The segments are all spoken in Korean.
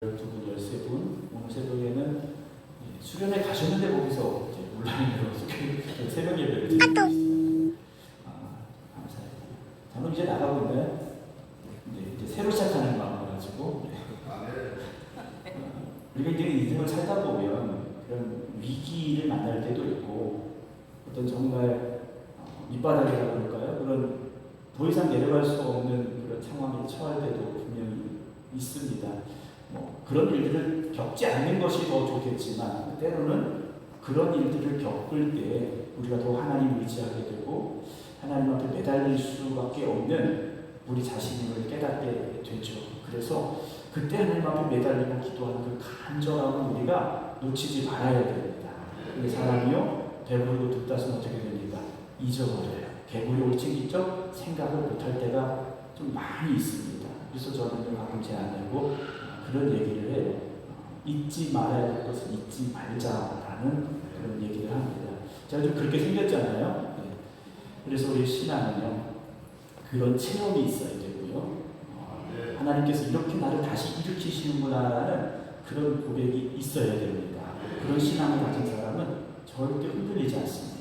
12분, 13분, 오늘 새벽에는 예, 수련회 가셨는데 거기서 이제 온라인으로 이렇게 새벽 예배를 드리고 있습니다. 아, 감사해요. 저는 이제 나가고 있나요? 이제, 이제 새로 시작하는 마음을 가지고 어, 우리가 이제 인생을 살다 보면 그런 위기를 만날 때도 있고 어떤 정말 어, 밑바닥이라고 그럴까요? 그런 더 이상 내려갈 수 없는 그런 상황에 처할 때도 분명히 있습니다. 뭐 그런 일들을 겪지 않는 것이 더 좋겠지만 때로는 그런 일들을 겪을 때 우리가 더 하나님 의지하게 되고 하나님 앞에 매달릴 수밖에 없는 우리 자신임을 깨닫게 되죠. 그래서 그때 하나님 앞에 매달리고 기도하는 그 간절함을 우리가 놓치지 말아야 됩니다. 근데 사람이요 배부르고 듣다서는 어떻게 됩니까? 잊어버려요. 개구리 올챙이죠? 생각을 못할 때가 좀 많이 있습니다. 그래서 저는 가끔 제안하고 그런 얘기를 해요. 어, 잊지 말아야 될 것은 잊지 말자라는 그런 얘기를 합니다. 제가 좀 그렇게 생겼잖아요. 네. 그래서 우리 신앙은요, 그런 체험이 있어야 되고요. 어, 하나님께서 이렇게 나를 다시 일으키시는구나라는 그런 고백이 있어야 됩니다. 그런 신앙을 가진 사람은 절대 흔들리지 않습니다.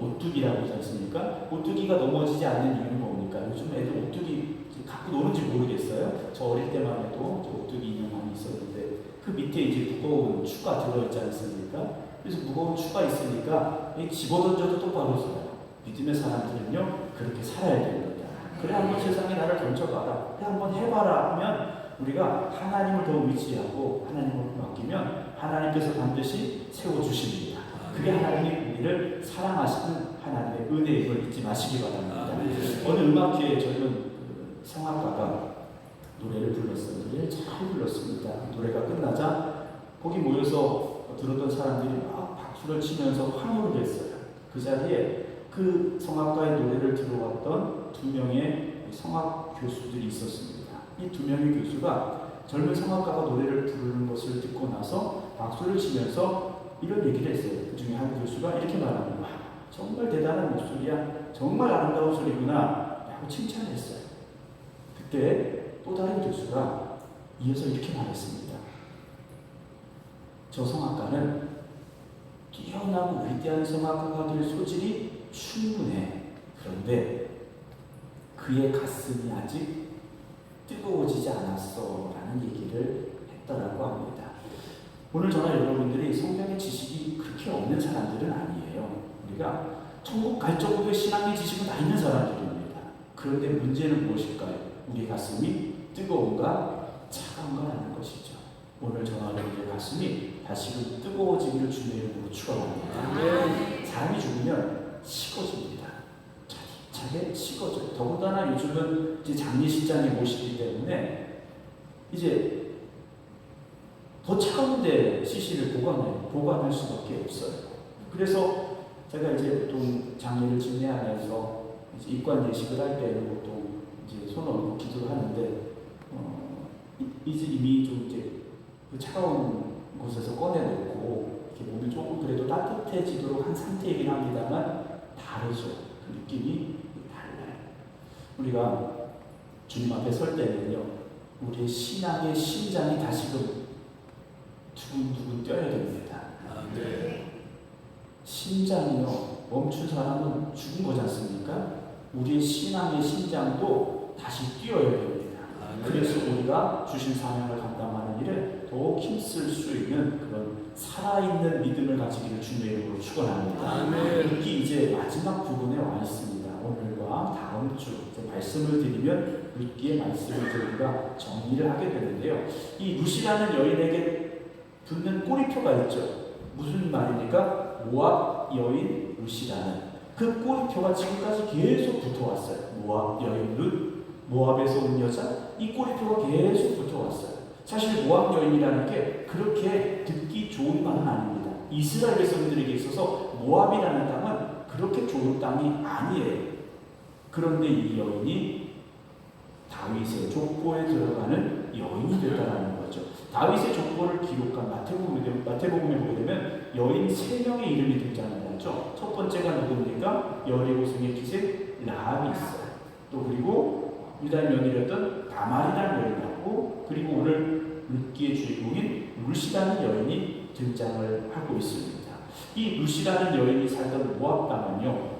오뚜기라고 하지 않습니까? 오뚜기가 넘어지지 않는 이유는 뭡니까? 요즘 애들 오뚜기 갖고 노는지 모르겠어요. 저 어릴 때만 해도 저 오뚜기 인형 많이 있었는데 그 밑에 이제 무거운 추가 들어있지 않습니까? 그래서 무거운 추가 있으니까 이 집어던져도 똑바로 서요. 믿음의 사람들은요 그렇게 살아야 됩니다. 그래 한번 세상에 나를 던져봐라. 그래 한번 해봐라 하면 우리가 하나님을 더 의지하고 하나님을 맡기면 하나님께서 반드시 세워주십니다. 그게 하나님이 우리를 사랑하시는 하나님의 은혜임을 잊지 마시기 바랍니다. 어느 음악회에 젊은 그 성악가가 노래를 불렀어요. 노래를 잘 불렀습니다. 노래가 끝나자 거기 모여서 들었던 사람들이 막 박수를 치면서 환호를 했어요. 그 자리에 그 성악가의 노래를 들어왔던 두 명의 성악 교수들이 있었습니다. 이 두 명의 교수가 젊은 성악가가 노래를 부르는 것을 듣고 나서 박수를 치면서 이런 얘기를 했어요. 그 중에 한 교수가 이렇게 말합니다. 정말 대단한 목소리야. 정말 아름다운 소리구나. 라고 칭찬했어요. 그때 또 다른 교수가 이어서 이렇게 말했습니다. 저 성악가는 뛰어나고 위대한 성악가가 될 소질이 충분해. 그런데 그의 가슴이 아직 뜨거워지지 않았어. 라는 얘기를 했더라고 합니다. 오늘 저나 여러분들이 성경의 지식이 그렇게 없는 사람들은 아니에요. 우리가 천국 갈 정도의 신앙의 지식은 다 있는 사람들입니다. 그런데 문제는 무엇일까요? 우리 가슴이 뜨거운가 차가운가라는 것이죠. 오늘 저나 여러분의 가슴이 다시금 뜨거워지기를 주님의 이름으로 축원합니다. 사람이 죽으면 식어집니다. 차게 식어져요. 더군다나 요즘은 이제 장례식장에 모시기 때문에 이제 더 차가운데 CC를 보관해 보관할 수밖에 없어요. 그래서 제가 이제 보통 장례를 진행하면서 입관 예식을 할 때는 보통 이제 손 얹고 기도를 하는데 어, 이- 이제 이미 좀 이제 그 차가운 곳에서 꺼내놓고 이렇게 몸이 조금 그래도 따뜻해지도록 한 상태이긴 합니다만 다르죠. 그 느낌이 달라요. 우리가 주님 앞에 설 때는요, 우리의 신앙의 심장이 다시금 두근두근 뛰어야 됩니다. 심장이요, 멈춘 사람은 죽은 거지 않습니까? 우리의 신앙의 심장도 다시 뛰어야 됩니다. 그래서 우리가 주신 사명을 감당하는 일에 더욱 힘쓸 수 있는 그런 살아있는 믿음을 가지기를 주님의 이름으로 축원합니다. 아멘. 특히 이제 마지막 부분에 와 있습니다. 오늘과 다음 주 말씀을 드리면 룻기의 말씀을 저희가 정리를 하게 되는데요. 이 룻이라는 여인에게 붙는 꼬리표가 있죠. 무슨 말입니까? 모압 여인 룻이라는 그 꼬리표가 지금까지 계속 붙어왔어요. 모압 여인 룻, 모압에서 온 여자, 이 꼬리표가 계속 붙어왔어요. 사실 모압 여인이라는 게 그렇게 듣기 좋은 말은 아닙니다. 이스라엘 백성들에게 있어서 모압이라는 땅은 그렇게 좋은 땅이 아니에요. 그런데 이 여인이 다윗의 족보에 들어가는 여인이 됐다라는 거죠. 다윗의 족보를 기록한 마태복음에, 보게 되면 여인 세 명의 이름이 등장 하죠. 첫 번째가 누굽니까? 여리고성의 기생 라합이 있어요. 또 그리고 유다의 며느리였던 다말이라는 여인하고 그리고 오늘 룻기의 주인공인 룻이라는 여인이 등장을 하고 있습니다. 이 룻이라는 여인이 살던 모압 땅은요,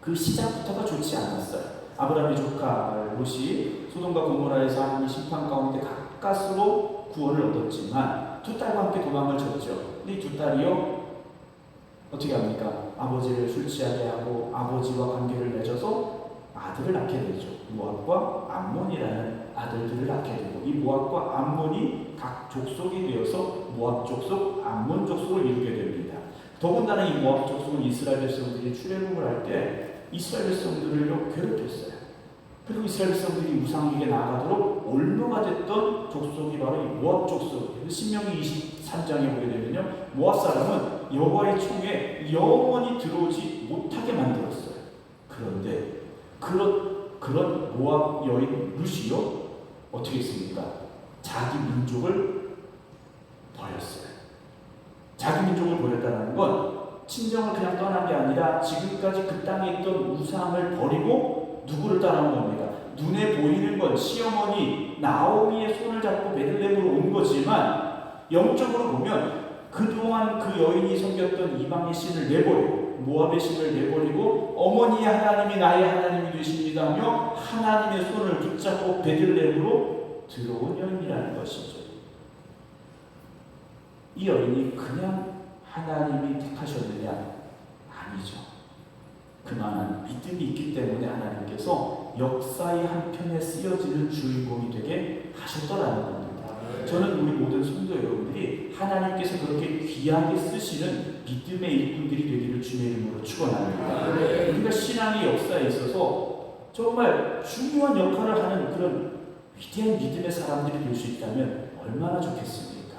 그 시작부터가 좋지 않았어요. 아브라함의 조카 롯이 소돔과 고모라에서 하나님의 심판 가운데 가까스로 구원을 얻었지만 두 딸과 함께 도망을 쳤죠. 근데 이두 딸이요 어떻게 합니까? 아버지를 술 취하게 하고 아버지와 관계를 맺어서 아들을 낳게 되죠. 모압과 암몬이라는 아들들을 낳게 되고 이 모압과 암몬이 각 족속이 되어서 모압 족속, 암몬 족속을 이루게 됩니다. 더군다나 이 모압 족속은 이스라엘 백성들이 출애굽을 할 때 이스라엘 백성들을 괴롭혔어요. 그리고 이스라엘 백성들이 우상에게 나아가도록 올무가 됐던 족속이 바로 이 모압 족속이에요. 신명기 23장에 보게 되면요. 모압 사람은 여호와의 총에 영원히 들어오지 못하게 만들었어요. 그런데 그런 그런 모압 여인 루시요 어떻게 했습니까? 자기 민족을 버렸어요. 자기 민족을 버렸다는 건 친정을 그냥 떠난 게 아니라 지금까지 그 땅에 있던 우상을 버리고 누구를 따라온 겁니까? 눈에 보이는 건 시어머니 나오미의 손을 잡고 베들레헴으로 온 거지만 영적으로 보면 그동안 그 여인이 섬겼던 이방의 신을 내버리고 모압의 신을 내버리고 어머니의 하나님이 나의 하나님이 되십니다 하며 하나님의 손을 붙잡고 베들레헴으로 들어온 여인이라는 것이죠. 이 여인이 그냥 하나님이 택하셨느냐? 아니죠. 그만한 믿음이 있기 때문에 하나님께서 역사의 한편에 쓰여지는 주인공이 되게 하셨더라는 겁니다. 저는 우리 모든 성도 여러분들이 하나님께서 그렇게 귀하게 쓰시는 믿음의 일꾼들이 되기를 주의 이름으로 축원합니다. 우리가 신앙의 역사에 있어서 정말 중요한 역할을 하는 그런 위대한 믿음의 사람들이 될 수 있다면 얼마나 좋겠습니까?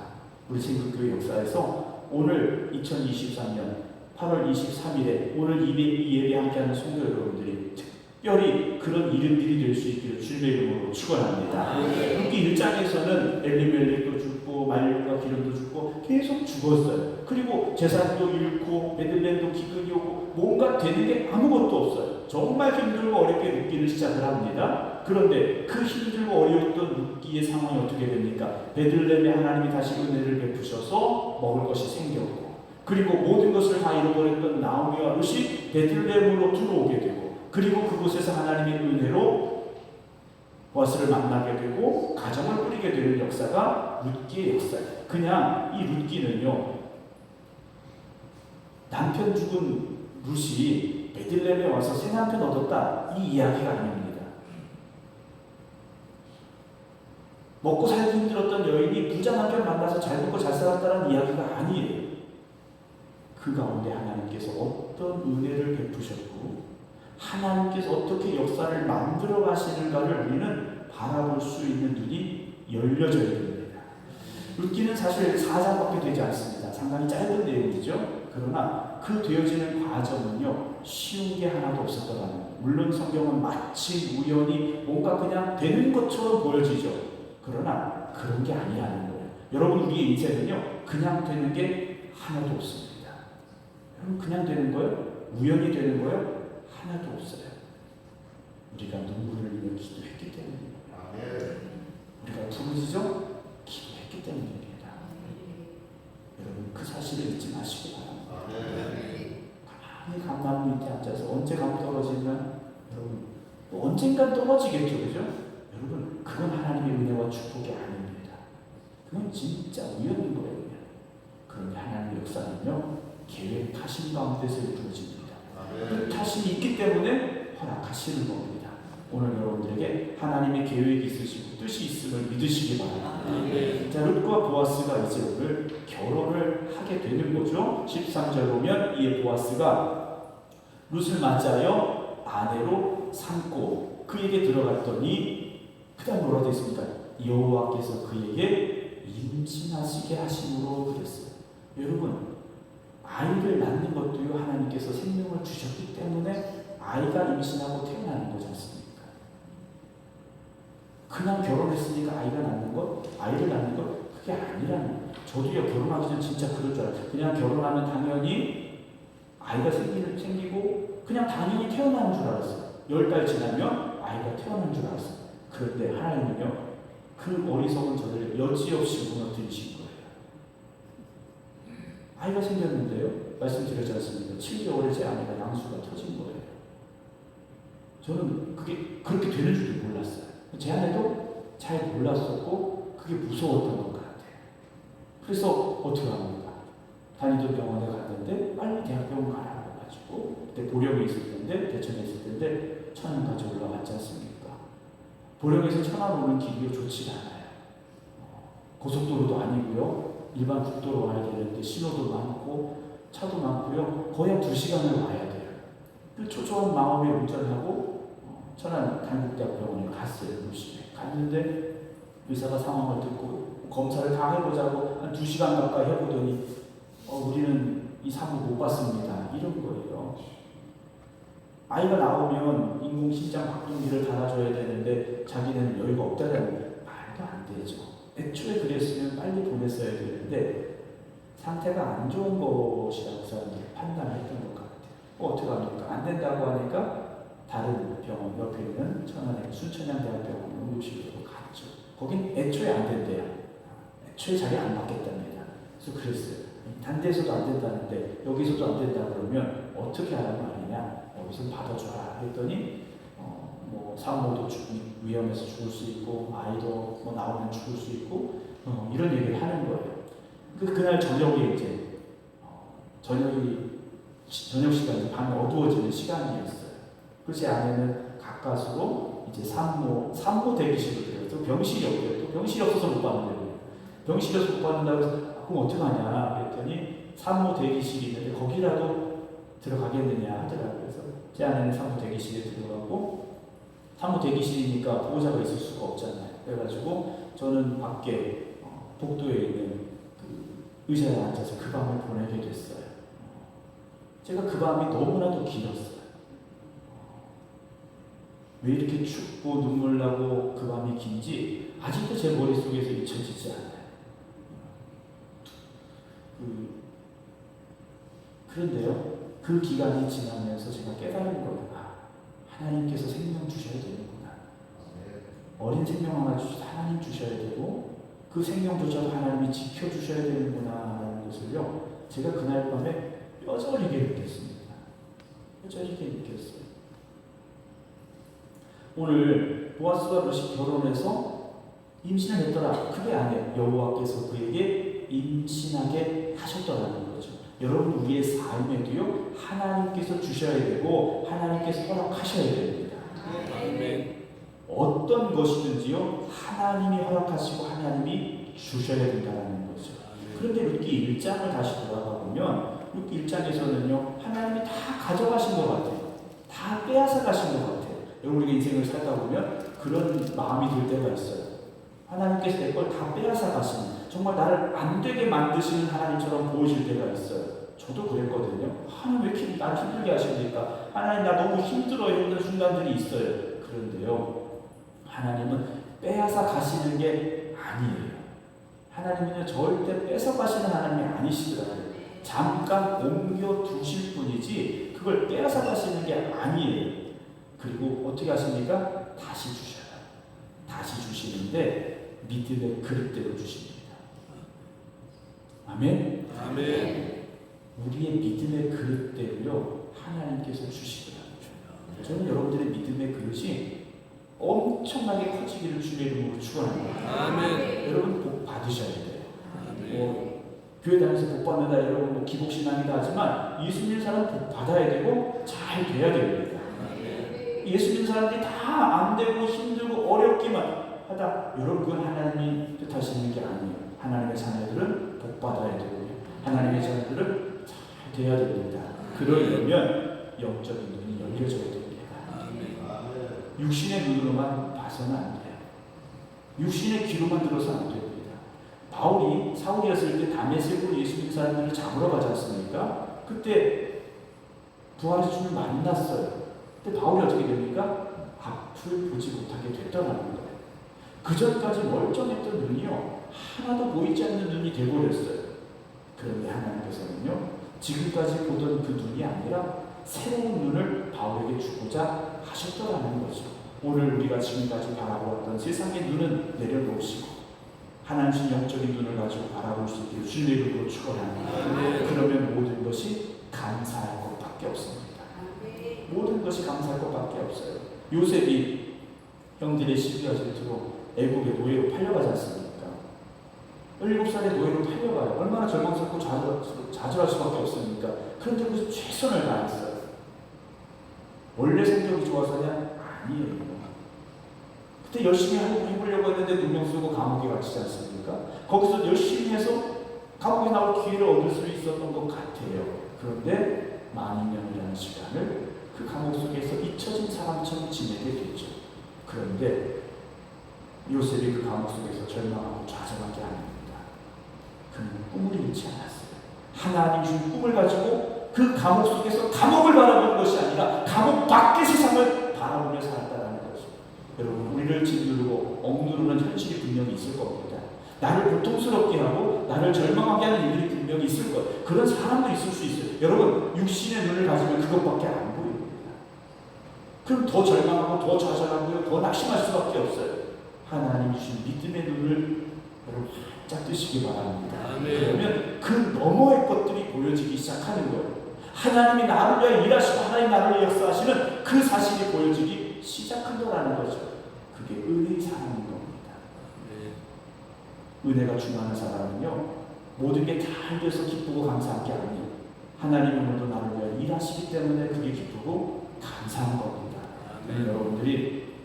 우리 생각교회 역사에서 오늘 2023년 8월 23일에 오늘 이 예배 함께하는 성도 여러분들이 특별히 그런 이름들이 될 수 있기를 주님의 이름으로 축원합니다. 여기 1장에서는 엘리멜렉도 죽고 말력과 기름도 죽고 계속 죽었어요. 그리고 재산도 잃고 베들레헴도 기근이 오고 뭔가 되는 게 아무것도 없어요. 정말 힘들고 어렵게 눕기를 시작을 합니다. 그런데 그 힘들고 어려웠던 눕기의 상황이 어떻게 됩니까? 베들레헴에 하나님이 다시 은혜를 베푸셔서 먹을 것이 생겼고 그리고 모든 것을 다 잃어버렸던 나오미와 룻이 베들레헴으로 들어오게 되고 그리고 그곳에서 하나님의 은혜로 버스를 만나게 되고 가정을 꾸리게 되는 역사가 룻기의 역사예요. 그냥 이 룻기는요 남편 죽은 룻이 베들레헴에 와서 새 남편 얻었다 이 이야기가 아닙니다. 먹고 살기 힘들었던 여인이 부자 남편 만나서 잘 먹고 잘 살았다는 이야기가 아니에요. 그 가운데 하나님께서 어떤 은혜를 베푸셨고 하나님께서 어떻게 역사를 만들어 가시는가를 우리는 바라볼 수 있는 눈이 열려져야 됩니다. 룻기는 사실 4장밖에 되지 않습니다. 상당히 짧은 내용이죠. 그러나 그 되어지는 과정은요 쉬운 게 하나도 없었더라는. 물론 성경은 마치 우연히 뭔가 그냥 되는 것처럼 보여지죠. 그러나 그런 게 아니라는 거예요. 여러분 우리의 인생은요 그냥 되는 게 하나도 없습니다. 여러분 그냥 되는 거예요? 우연히 되는 거예요? 하나도 없어요. 우리가 눈물을 흘리며 기도했기 때문입니다. 우리가 부르짖어 기도했기 때문입니다. 여러분 그 사실을 잊지 마시기 바랍니다. 가만히 감나무 밑에 앉아서 언제 감 떨어지면 여러분 또 언젠간 떨어지겠죠, 그죠? 여러분 그건 하나님의 은혜와 축복이 아닙니다. 그건 진짜 우연인 거예요. 그런데 하나님의 역사는요 계획하신 가운데서 이루어집니다. 뜻하심이 있기 때문에 허락하시는 겁니다. 오늘 여러분들에게 하나님의 계획이 있으시고 뜻이 있음을 믿으시기 바랍니다. 자, 룻과 보아스가 이제 오늘 결혼을 하게 되는 거죠. 13절 보면 이에 보아스가 룻을 맞이하여 아내로 삼고 그에게 들어갔더니 그 다음 뭐라고 되어 있습니까? 여호와께서 그에게 임신하시게 하심으로 그랬어요. 여러분 아이를 낳는 것도요 하나님께서 생명을 주셨기 때문에 아이가 임신하고 태어나는 거지 않습니까? 그냥 결혼했으니까 아이가 낳는 것, 아이를 낳는 것 그게 아니라는. 저도요 결혼하기 전 진짜 그럴 줄 알았어요. 그냥 결혼하면 당연히 아이가 생기는 생기고 그냥 당연히 태어나는 줄 알았어요. 열 달 지나면 아이가 태어난 줄 알았어요. 그런데 하나님은요 그 어리석은 저를 여지없이 무너뜨리신 거예요. 아이가 생겼는데요. 말씀드렸지 않습니까? 7개월에 제 아내가 양수가 터진 거예요. 저는 그게 그렇게 되는 줄도 몰랐어요. 제 아내도 잘 몰랐었고 그게 무서웠던 것 같아요. 그래서 어떻게 합니까? 다니던 병원에 갔는데 빨리 대학병원 가라고 해가지고 그때 보령에 있을 텐데 대천에 있을 텐데 천안까지 올라갔지 않습니까? 보령에서 천안 오는 길이 좋지 않아요. 어, 고속도로도 아니고요. 일반 국도로 와야 되는데 신호도 차도 많고요. 거의 한두 시간을 와야 돼요. 그 초조한 마음에 운전하고 어, 천안 단국대학병원에 갔어요. 무심에 갔는데 의사가 상황을 듣고 검사를 다 해보자고 한두 시간 가까이 해보더니 어, 우리는 이 사고 못 봤습니다. 이런 거예요. 아이가 나오면 인공심장 박동기를 달아줘야 되는데 자기는 여유가 없다는 말도 안 되죠. 애초에 그랬으면 빨리 보냈어야 되는데 상태가 안 좋은 것이라고 사람들이 판단했던 것 같아요. 어, 어떻게 합니까? 안 된다고 하니까 다른 병원 옆에 있는 천안의 순천향대학병원 응급실로 갔죠. 거긴 애초에 안 된대요. 애초에 자기 안 받겠답니다. 그래서 그랬어요. 단 데서도 안 된다는데 여기서도 안 된다 그러면 어떻게 하란 말이냐? 여기서 받아줘라 했더니 어, 뭐 산모도 죽, 위험해서 죽을 수 있고 아이도 뭐 나오면 죽을 수 있고 어, 이런 얘기를 하는 거예요. 그 그날 저녁에 이제 어, 저녁이 시- 저녁 시간 밤이 어두워지는 시간이었어요. 그래서 제 아내는 가까스로 이제 산모 산모 대기실로 들어서 병실이 없대요. 또 병실이 없어서 못 받는다고 병실에서 못 받는다고 해서 아, 그럼 어떡하냐 그랬더니 산모 대기실이 있는데 거기라도 들어가겠느냐 하더라고요. 그래서 제 아내는 산모 대기실에 들어가고 산모 대기실이니까 보호자가 있을 수가 없잖아요. 그래가지고 저는 밖에 어, 복도에 있는 그 의자에 앉아서 그 밤을 보내게 됐어요. 제가 그 밤이 너무나도 길었어요. 왜 이렇게 춥고 눈물 나고 그 밤이 긴지 아직도 제 머릿속에서 잊혀지지 않아요. 그, 그런데요, 그 기간이 지나면서 제가 깨달은 거예요. 아, 하나님께서 생명 주셔야 되는구나. 어린 생명 하나 주, 하나님 주셔야 되고, 그 생명조차도 하나님이 지켜주셔야 되는구나, 라는 것을요, 제가 그날 밤에 뼈저리게 느꼈습니다. 뼈저리게 느꼈어요. 오늘 보아스가 롯이 결혼해서 임신을 했더라. 그게 아니에요. 여호와께서 그에게 임신하게 하셨더라는 거죠. 여러분 우리의 삶에도요 하나님께서 주셔야 되고 하나님께서 허락하셔야 됩니다. 어떤 것이든지요 하나님이 허락하시고 하나님이 주셔야 된다는 거죠. 그런데 룻기 1장을 다시 돌아가 보면 룻기 1장에서는요 하나님이 다 가져가신 것 같아요. 다 빼앗아 가신 것 같아요. 여러분 우리 인생을 살다 보면 그런 마음이 들 때가 있어요. 하나님께서 내 걸 다 빼앗아 가시는 정말 나를 안 되게 만드시는 하나님처럼 보이실 때가 있어요. 저도 그랬거든요. 하나님 왜 이렇게 나를 힘들게 하십니까? 하나님 나 너무 힘들어요. 이런 순간들이 있어요. 그런데요. 하나님은 빼앗아 가시는 게 아니에요. 하나님은 절대 뺏어 가시는 하나님이 아니시더라고요. 잠깐 옮겨 두실 뿐이지 그걸 빼앗아 가시는 게 아니에요. 그리고 어떻게 하십니까? 다시 주셔요. 다시 주시는데 믿음의 그릇대로 주십니다. 아멘. 아멘. 우리의 믿음의 그릇대로요 하나님께서 주시더라고요. 저는 여러분들의 믿음의 그릇이 엄청나게 커지기를 주의 이름으로 축원합니다. 아멘. 여러분 복 받으셔야 돼요. 아멘. 뭐 교회 다니면서 복 받는다 여러분 뭐 기복신앙이다 하지만 예수 믿는 사람 복 받아야 되고 잘 돼야 됩니다. 예수 믿는 사람들이 다 안 되고 힘들고 어렵기만 하다 여러분 그건 하나님이 뜻하시는 게 아니에요. 하나님의 자녀들은 복 받아야 되고요. 하나님의 자녀들은 잘 돼야 됩니다. 그러려면 영적인 눈이 열려져야 됩니다. 육신의 눈으로만 봐서는 안 돼요. 육신의 귀로만 들어서 안 됩니다. 바울이 사울이었을 때 다메섹으로 예수 믿는 사람들을 잡으러 가지 않습니까? 그때 부활의 주를 만났어요. 근데 바울이 어떻게 됩니까? 앞을 보지 못하게 됐더라는 거예요. 그 전까지 멀쩡했던 눈이요. 하나도 보이지 않는 눈이 되버렸어요. 그런데 하나님께서는요. 지금까지 보던 그 눈이 아니라 새로운 눈을 바울에게 주고자 하셨더라는 거죠. 오늘 우리가 지금까지 바라보았던 세상의 눈은 내려놓으시고 하나님 신 영적인 눈을 가지고 바라볼 수 있기를 주님의 이름으로 축원합니다. 그러면 모든 것이 감사할 것밖에 없습니다. 모든 것이 감사할 것밖에 없어요. 요셉이 형들의 시비가 질투로 애국의 노예로 팔려가지 않습니까? 17살의 노예로 팔려가요. 얼마나 절망스럽고 좌절, 좌절할 수밖에 없습니까? 그런데 그 최선을 다했어요. 원래 성격이 좋아서냐? 아니에요. 그때 열심히 해보려고 했는데 누명 쓰고 감옥에 갇히지 않습니까? 거기서 열심히 해서 감옥에 나올 기회를 얻을 수 있었던 것 같아요. 그런데 만인년이라는 시간을 그 감옥 속에서 잊혀진 사람처럼 지내게 됐죠. 그런데 요셉이 그 감옥 속에서 절망하고 좌절한 게 아닙니다. 그는 꿈을 잃지 않았어요. 하나님 준 꿈을 가지고 그 감옥 속에서 감옥을 바라보는 것이 아니라 감옥 밖의 세상을 바라보며 살았다는 거죠. 여러분, 우리를 짓누르고 억누르는 현실이 분명히 있을 겁니다. 나를 고통스럽게 하고 나를 절망하게 하는 일들이 분명히 있을 것. 그런 사람도 있을 수 있어요. 여러분, 육신의 눈을 가지면 그것밖에 안 보입니다. 그럼 더 절망하고 더 좌절하고요, 더 낙심할 수밖에 없어요. 하나님 주신 믿음의 눈을 여러분 활짝 뜨시기 바랍니다. 아멘. 그러면 그 너머의 것들이 보여지기 시작하는 거예요. 하나님이 나를 위해 일하시고 하나님 나를 위해 역사하시는 그 사실이 보여지기 시작한다라는 거죠. 그게 은혜의 사랑인 겁니다. 은혜가 충만한 사람은요 모든 게 잘 돼서 기쁘고 감사한 게 아니에요. 하나님이 오늘도 나를 위해 일하시기 때문에 그게 기쁘고 감사한 겁니다. 네, 여러분들이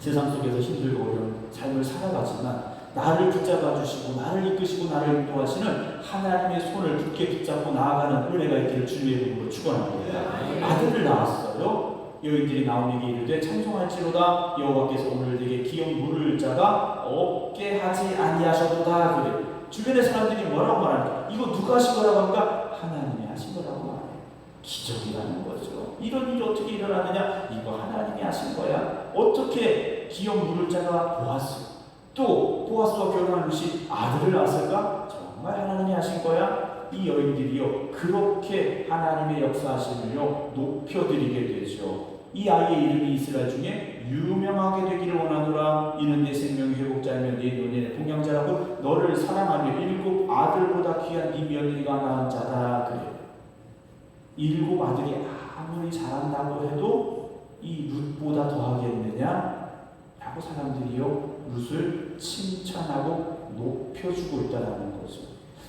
세상 속에서 힘들고 어려운 삶을 살아가지만 나를 붙잡아 주시고 나를 이끄시고 나를 인도하시는 하나님의 손을 굳게 붙잡고 나아가는 은혜가 있기를 주님의 이름으로 축원합니다. 아들을 낳았어요. 여인들이 나오니게 이르되 찬송할지로다 여호와께서 오늘 내게 기업 물을 자가 없게 하지 아니하셔도다 그래. 주변의 사람들이 뭐라고 말합니까? 이거 누가 하신 거라고 하니까 하나님이 하신 거라고 말해요. 기적이라는 거죠. 이런 일이 어떻게 일어나느냐? 이거 하나님이 하신 거야. 어떻게 기업 물을 자가 보았어? 또 보아스와 결혼한 것이 아들을 낳았을까? 정말 하나님이 하신 거야? 이 여인들이요 그렇게 하나님의 역사하심을요 높여드리게 되죠. 이 아이의 이름이 이스라엘 중에 유명하게 되기를 원하노라 이는 내 생명의 회복자이며 내 논의 동양자라고 너를 사랑하며 일곱 아들보다 귀한 네 며느리가 낳은 자다 그래 일곱 아들이 아무리 잘한다고 해도 이 룻보다 더하겠느냐 라고 사람들이요 룻을 칭찬하고 높여주고 있다는 거죠.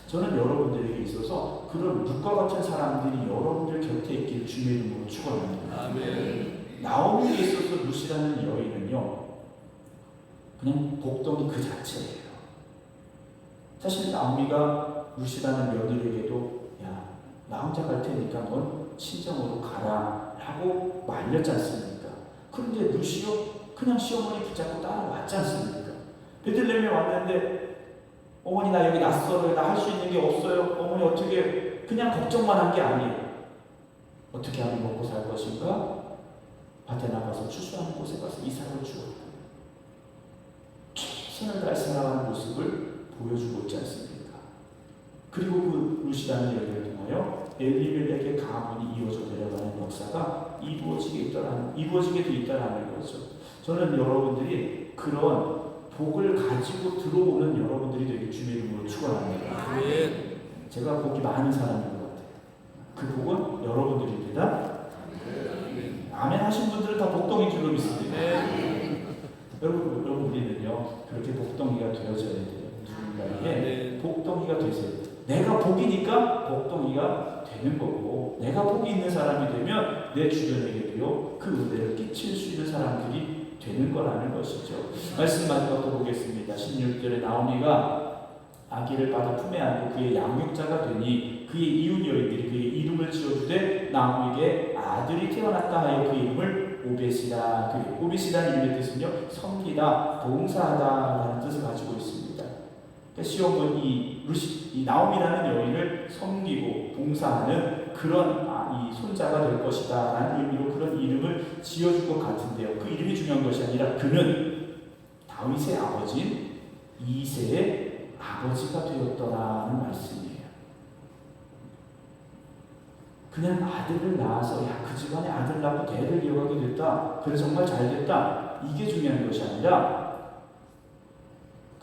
저는 여러분들에게 있어서 그런 룻과 같은 사람들이 여러분들 곁에 있기를 주님의 이름으로 축원합니다. 아멘. 나오미에 있어서 룻이라는 여인은요 그냥 복덩이 그 자체예요. 사실 나오미가 룻이라는 며느리에게도 야 나 혼자 갈 테니까 넌 친정으로 가라 라고 말렸지 않습니까? 그런데 룻이요 그냥 시어머니 붙잡고 따라왔지 않습니까? 베들레헴에 왔는데 어머니 나 여기 낯설어요. 나 할 수 있는 게 없어요. 어머니 어떻게 그냥 걱정만 한 게 아니에요. 어떻게 하면 먹고 살 것인가? 밭에 나가서 추수하는 곳에 가서 이삭을 주었고 최선을 다해 살아가는 모습을 보여주고 있지 않습니까? 그리고 그 루시라는 여인을 통하여 엘리멜렉의 가문이 이루어져 내려가는 역사가 이루어지게 있다라는 이루어지게 돼 있다라는 거죠. 저는 여러분들이 그런 복을 가지고 들어오는 여러분들이 되게 주의 이름으로 축원합니다. 제가 복이 많은 사람인 것 같아요. 그 복은 여러분들입니다. 아멘 하신 분들은 다 복덩인 줄로 믿습니다. 여러분, 여러분 우리는요 그렇게 복덩이가 되어져야 돼요. 누군가에게 네. 복덩이가 되세요. 내가 복이니까 복덩이가 되는 거고 내가 복이 있는 사람이 되면 내 주변에게도요 그 은혜를 끼칠 수 있는 사람들이 되는 거라는 것이죠. 말씀 마지막 또 보겠습니다. 16절에 나오미가 아기를 받아 품에 안고 그의 양육자가 되니 그의 이웃 여인들이 그의 이름을 지어주되 나오미에게 아들이 태어났다 하여 그 이름을 오벳이라 그 오벳이라는 이름의 뜻은요 섬기다 봉사하다라는 뜻을 가지고 있습니다. 그러니까 시험은 이 루시 이 나오미라는 여인을 섬기고 봉사하는 그런 아, 이 손자가 될 것이다 라는 의미로 그런 이름을 지어준 것 같은데요. 그 이름이 중요한 것이 아니라 그는 다윗의 아버지인 이세의 아버지가 되었더라는 말씀이에요. 그냥 아들을 낳아서 야 그 집안에 아들 낳고 대를 이어가게 됐다. 그래 정말 잘 됐다. 이게 중요한 것이 아니라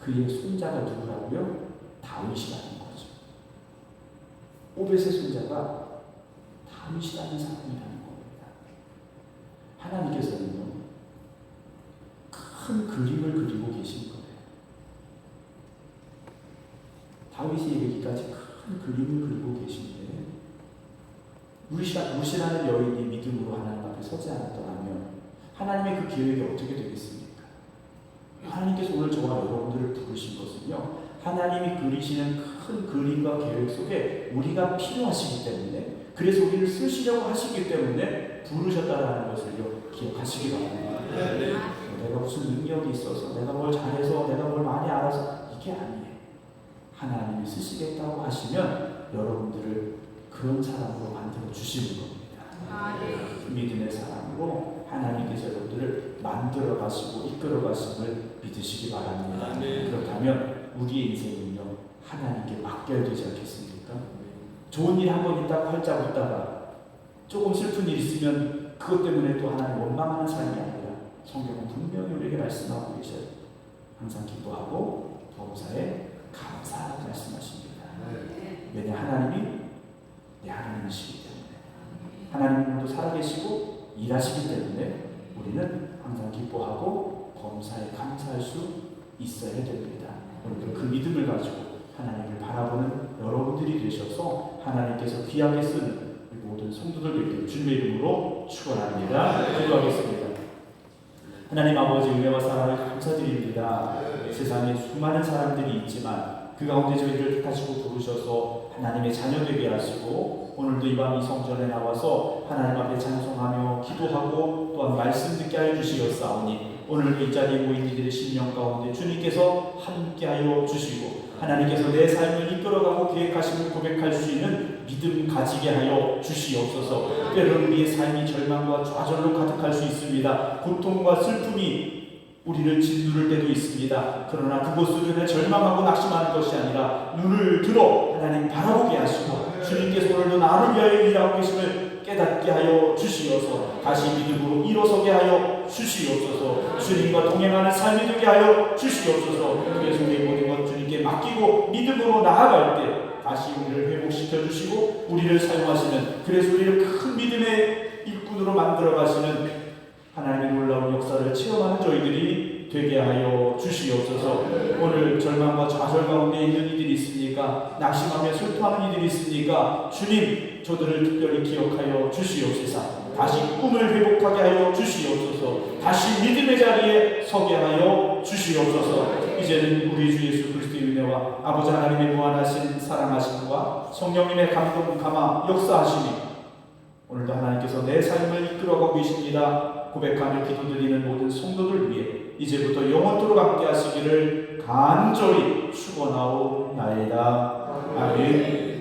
그의 손자가 누구라고요? 다윗이라는 거죠. 오벳의 손자가 다윗이라는 사람이라는 겁니다. 하나님께서는요 큰 그림을 그리고 계신 거예요. 다윗이 이르기까지 큰 그림을 그리고 계신데 루시라는 여인이 믿음으로 하나님 앞에 서지 않았더라면 하나님의 그 계획이 어떻게 되겠습니까? 하나님께서 오늘 저와 여러분들을 부르신 것은요 하나님이 그리시는 큰 그림과 계획 속에 우리가 필요하시기 때문에 그래서 우리를 쓰시려고 하시기 때문에 부르셨다라는 것을요 기억하시기 바랍니다. 내가 무슨 능력이 있어서 내가 뭘 잘해서 내가 뭘 많이 알아서 이게 아니에요. 하나님이 쓰시겠다고 하시면 여러분들을 그런 사람으로 만들어 주시는 겁니다. 믿음의 사람으로 하나님께서 여러분들을 만들어 가시고 이끌어 가심을 믿으시기 바랍니다. 아멘. 그렇다면 우리의 인생은요 하나님께 맡겨야 되지 않겠습니까? 좋은 일 한 번 있다가 활짝 웃다가 조금 슬픈 일 있으면 그것 때문에 또 하나님 원망하는 삶이 아니라 성경은 분명히 우리에게 말씀하고 계셔요. 항상 기도하고 범사에 감사하라고 말씀하십니다. 왜냐 하나님이 내 하나님이시기 때문에 하나님도 살아계시고 일하시기 때문에 우리는 항상 기뻐하고 범사에 감사할 수 있어야 됩니다. 오늘도 그 믿음을 가지고 하나님을 바라보는 여러분들이 되셔서 하나님께서 귀하게 우리 모든 성도들 되기를 주님의 이름으로 축원합니다. 기도하겠습니다. 하나님 아버지 은혜와 사랑을 감사드립니다. 세상에 수많은 사람들이 있지만 그 가운데 저희를 택하시고 부르셔서 하나님의 자녀 되게 하시고 오늘도 이 밤 이 성전에 나와서 하나님 앞에 찬송하며 기도하고 또한 말씀 듣게 하여 주시었사오니 오늘 이 자리에 모인 이들의 심령 가운데 주님께서 함께하여 주시고 하나님께서 내 삶을 이끌어가고 계획하심을 고백할 수 있는 믿음 가지게 하여 주시옵소서. 때로는 우리의 삶이 절망과 좌절로 가득할 수 있습니다. 고통과 슬픔이 우리를 짓누를 때도 있습니다. 그러나 그곳으로 절망하고 낙심하는 것이 아니라 눈을 들어 하나님 바라보게 하시고 주님께서 오늘도 나를 위하여 일하고 계심을 깨닫게 하여 주시어서. 다시 믿음으로 일어서게 하여 주시옵소서. 주님과 동행하는 삶이 되게 하여 주시옵소서. 그래서 우리 모든 것 주님께 맡기고 믿음으로 나아갈 때 다시 우리를 회복시켜 주시고 우리를 사용하시는 그래서 우리를 큰 믿음의 일꾼으로 만들어 가시는 하나님의 놀라운 역사를 체험하는 저희들이 되게 하여 주시옵소서. 오늘 절망과 좌절 가운데 있는 이들이 있습니까? 낙심하며 슬퍼하는 이들이 있습니까? 주님, 저들을 특별히 기억하여 주시옵소서. 다시 꿈을 회복하게 하여 주시옵소서. 다시 믿음의 자리에 서게 하여 주시옵소서. 이제는 우리 주 예수 그리스도의 은혜와 아버지 하나님의 무한하신 사랑하심과 성령님의 감동 감화 역사하심이 오늘도 하나님께서 내 삶을 이끌어가고 계십니다. 고백하며 기도드리는 모든 성도들 위해 이제부터 영원토록 함께 하시기를 간절히 축원하옵나이다. 아멘.